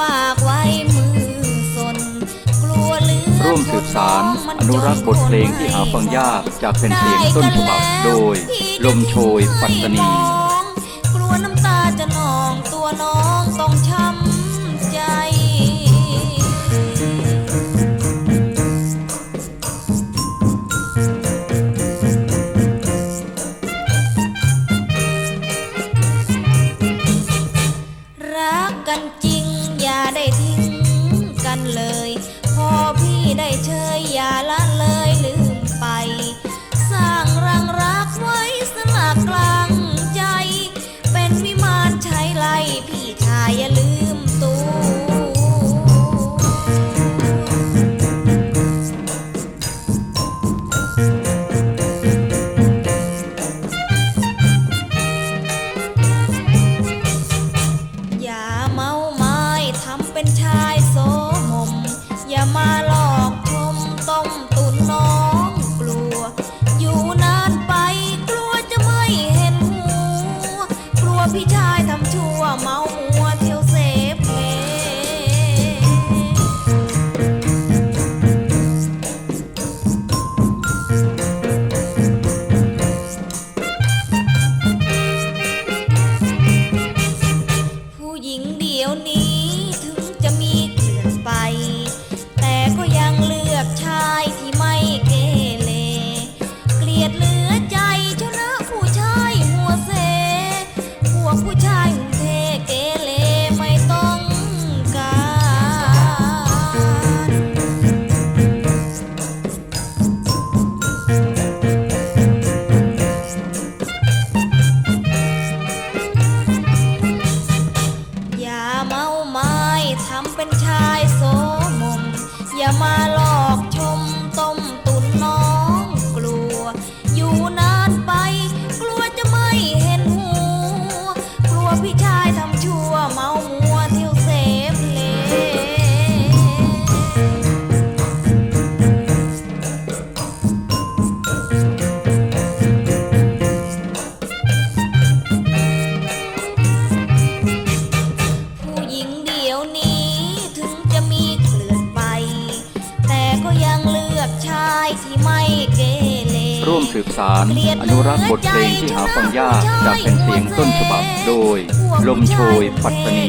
ปาก ร่วมสืบสารอนุรักษ์บทเพลงที่หาฟังยากจากเป็นเพลงต้นฉบับโดย ลมโชยปัตตานี กลัวน้ำตาจะนองตัวน้องต้องช้ำใจ รักกันจริงอย่าได้ทิ้งกันเลยพอ ได้เชยอย่าละเลยลืมไป สร้างรังรักไว้สลักกลางใจ เป็นวิมานใช้ไล่พี่ชายอย่าลืมตัวอย่าเมาไม้ทำเป็นชายโสมมอย่ามา อ สืบสารอนุรักษ์บทเพลงที่หาฟังยากจากเป็นเสียงต้นฉบับโดย ลมโชยปัตตานี